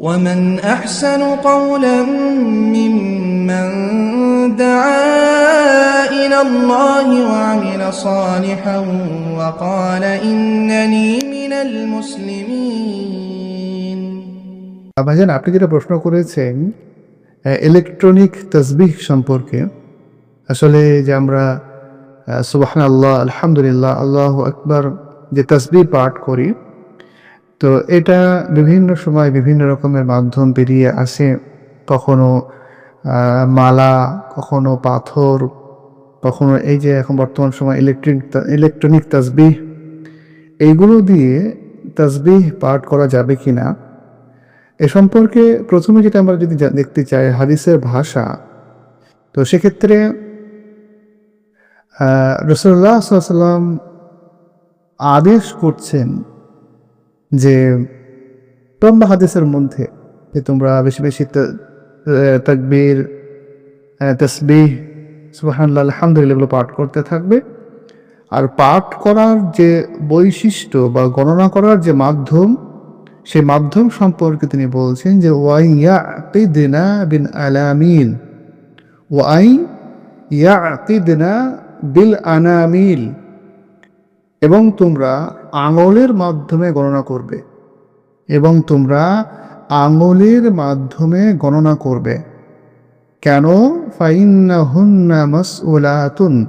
ومن أحسن قولا ممن دعا إلى الله وعمل صالحا وقال إنني من المسلمين ভাইজান আপনি যেটা প্রশ্ন করেছেন ইলেকট্রনিক তসবিহ সম্পর্কে আসলে যে আমরা সুবাহান আল্লাহ আলহামদুলিল্লাহ আল্লাহ আকবার যে তসবিহ পাঠ করি তো এটা বিভিন্ন সময় বিভিন্ন রকমের মাধ্যম বেরিয়ে আসে। কখনো মালা, কখনো পাথর, কখনো এই যে এখন বর্তমান সময় ইলেকট্রিক ইলেকট্রনিক তসবিহ, এইগুলো দিয়ে তসবিহ পাঠ করা যাবে কিনা, এ সম্পর্কে প্রথমে যেটা আমরা যদি দেখতে চাই হাদিসের ভাষা, তো সেক্ষেত্রে রসুল্লাহ সাল্লাম আদেশ করছেন যে লম্বা হাদিসের মধ্যে যে তোমরা বেশি বেশি তাকবীর তসবিহ, সুবহানাল্লাহ, আলহামদুলিল্লাহ এগুলো পাঠ করতে থাকবে। আর পাঠ করার যে বৈশিষ্ট্য বা গণনা করার যে মাধ্যম, সেই মাধ্যম সম্পর্কে তিনি বলছেন যে ওয়াই ইয়া ইয়াকিদনা বিন আলামিল। ওয়াই ইয়াকিদনা বিল আনামিল। এবং তোমরা আঙুলের মাধ্যমে গণনা করবে। এবং তোমরা আঙুলের মাধ্যমে গণনা করবে। কেন? মাসউলাতুন।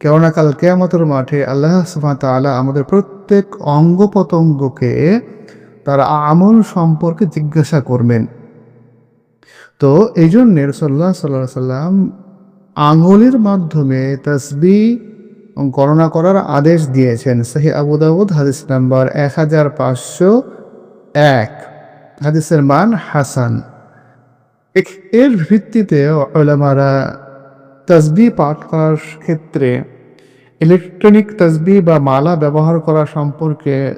কেননা কাল কেয়ামতের মাঠে আল্লাহ ওয়া আমাদের প্রত্যেক অঙ্গ প্রত্যঙ্গকে তার আমল সম্পর্কে জিজ্ঞাসা করবেন। তো এই জন্য রসল্লাহ সাল্লাহ সাল্লাম আঙুলের মাধ্যমে তসবি গণনা করার আদেশ দিয়েছেন সাহি আবু দাউদ, হাদিস নাম্বার এক হাজার পাঁচশো এক। হাদিসের মান হাসান। এর ভিত্তিতে ওলামারা তসবি পাঠ করার ক্ষেত্রে ইলেকট্রনিক তসবি বা মালা ব্যবহার করা সম্পর্কে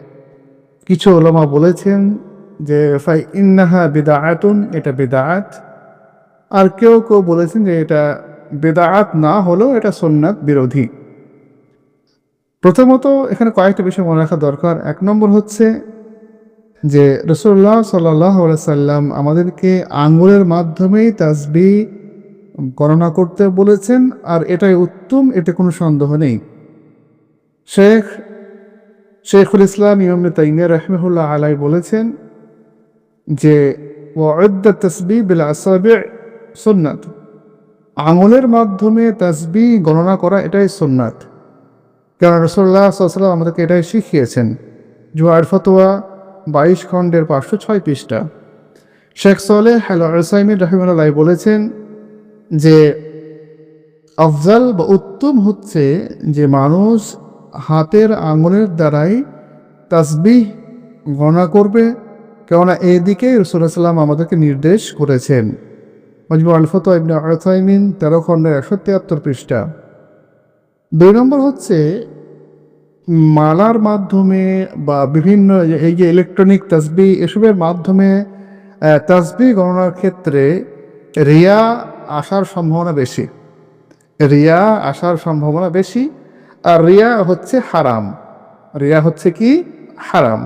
কিছু ওলামা বলেছেন যে ফাই ইন্নাহা বিদাআতুন এটা বিদাআত। আর কেউ কেউ বলেছেন যে, এটা বেদাআত না হলেও এটা সুন্নাত বিরোধী। প্রথমত এখানে কয়েকটা বিষয় মনে রাখা দরকার। এক নম্বর হচ্ছে যে রসুল্লাহ সাল্লাহ সাল্লাম আমাদেরকে আঙ্গুলের মাধ্যমেই তাজবি গণনা করতে বলেছেন, আর এটাই উত্তম, এতে কোনো সন্দেহ নেই। শেখ, শেখুল ইসলাম ইয়মনে তাইমিয়া রহমহুল্লাহ আলাই বলেছেন যে ওয়াদ্দা তসবি বিল আসাবি সুন্নাত। আঙুলের মাধ্যমে তসবি গণনা করা এটাই সুন্নাত। কারণ রসোল্লাহ সাল্লাম আমাদেরকে এটাই শিখিয়েছেন, জুয়ার ফতোয়া বাইশ খণ্ডের পাঁচশো ছয় পৃষ্ঠা। শেখ সোলে হ্যালো রসাইমিন রহমাল্লাহ বলেছেন যে, আফজাল বা উত্তম হচ্ছে যে মানুষ হাতের আঙুলের দ্বারাই তাসবিহ গণনা করবে, কেননা এই দিকে রসুল্লাহ সাল্লাম আমাদেরকে নির্দেশ করেছেন। মজবু আলফত ইবনে তেরো খণ্ডের একশো তিয়াত্তর পৃষ্ঠা। দুই নম্বর হচ্ছে, মালার মাধ্যমে বা বিভিন্ন এই যে ইলেকট্রনিক তাসবি এসবের মাধ্যমে তাসবি গণনার ক্ষেত্রে রিয়া আসার সম্ভাবনা বেশি। রিয়া আসার সম্ভাবনা বেশি, আর রিয়া হচ্ছে হারাম। রিয়া হচ্ছে কি? হারাম।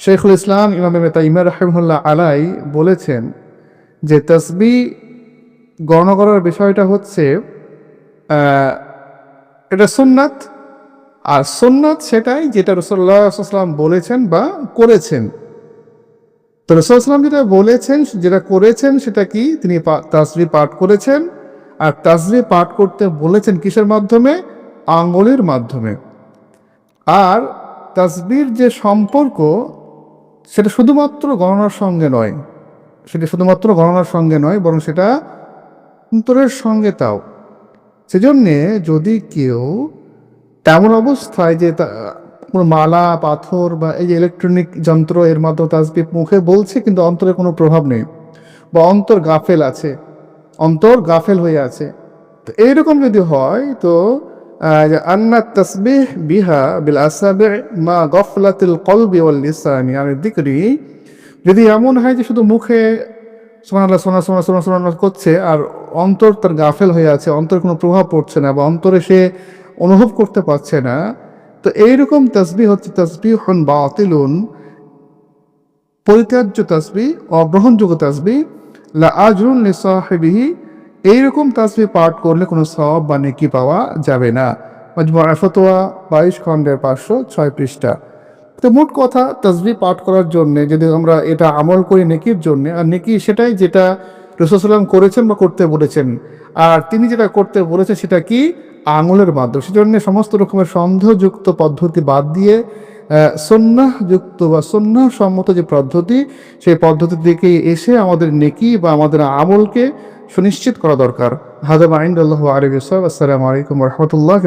শেখুল ইসলাম, ইমাম তাইমা রহমুল্লাহ আলাই বলেছেন যে তসবি গণনা করার বিষয়টা হচ্ছে এটা সুন্নাত। আর সুন্নাত সেটাই যেটা রসল্লাহাম বলেছেন বা করেছেন। তো রসুলাম যেটা বলেছেন, যেটা করেছেন সেটা কি? তিনি তাসবি পাঠ করেছেন। আর তাসবি পাঠ করতে বলেছেন কিসের মাধ্যমে? আঙ্গুলের মাধ্যমে। আর তাসবির যে সম্পর্ক, সেটা শুধুমাত্র গণনার সঙ্গে নয়। সেটা শুধুমাত্র গণনার সঙ্গে নয়, বরং সেটা অন্তরের সঙ্গে তাও। সেজন্যে যদি কেউ তেমন অবস্থায় যে কোনো মালা, পাথর বা এই যে ইলেকট্রনিক যন্ত্র এর মাধ্যমে তাসবি মুখে বলছে, কিন্তু অন্তরে কোনো প্রভাব নেই বা অন্তর গাফেল আছে, অন্তর গাফেল হয়ে আছে, তো এইরকম যদি হয়, তো আন্না তসবিহ বিহা বিল আসাবে মা গফলাতিল কলবি ওয়াল লিসানি আর দিকরি, যদি এমন হয় যে শুধু মুখে সোনাল্লাহ সোনা সোনা সোনা সোনা করছে আর অন্তর তার গাফেল হয়ে আছে, অন্তর কোনো প্রভাব পড়ছে না বা অন্তরে সে অনুভব করতে পারছে না। তো এইরকম তসবি হচ্ছে তসবি হন বা অতিলুন পরিত্যাজ্য তাসবি, অগ্রহণযোগ্য তাসবি, লা আজরুন লি সাহিবিহি, এইরকম তাসবি পাঠ করলে কোনো সওয়াব বা নেকি পাওয়া যাবে না। মজমুআ ফতোয়া বাইশ খণ্ডের পাঁচশো ছয় পৃষ্ঠা। তো মোট কথা তাসবি পাঠ করার জন্যে যদি আমরা এটা আমল করি নেকির জন্য, আর নেকি সেটাই যেটা রসুলাম করেছেন বা করতে বলেছেন। আর তিনি যেটা করতে বলেছেন সেটা কি? আঙুলের মাধ্যমে। সেজন্য সমস্ত রকমের সন্দেহযুক্ত পদ্ধতি বাদ দিয়ে সন্ন্যাযুক্ত বা সন্ন্যাহ সম্মত যে পদ্ধতি, সেই পদ্ধতির দিকে এসে আমাদের নেকি বা আমাদের আমলকে সুনিশ্চিত করা দরকার। হাজার আইন আল্লাহ আলী আসসালামু আলাইকুম রহমতুল্লাহ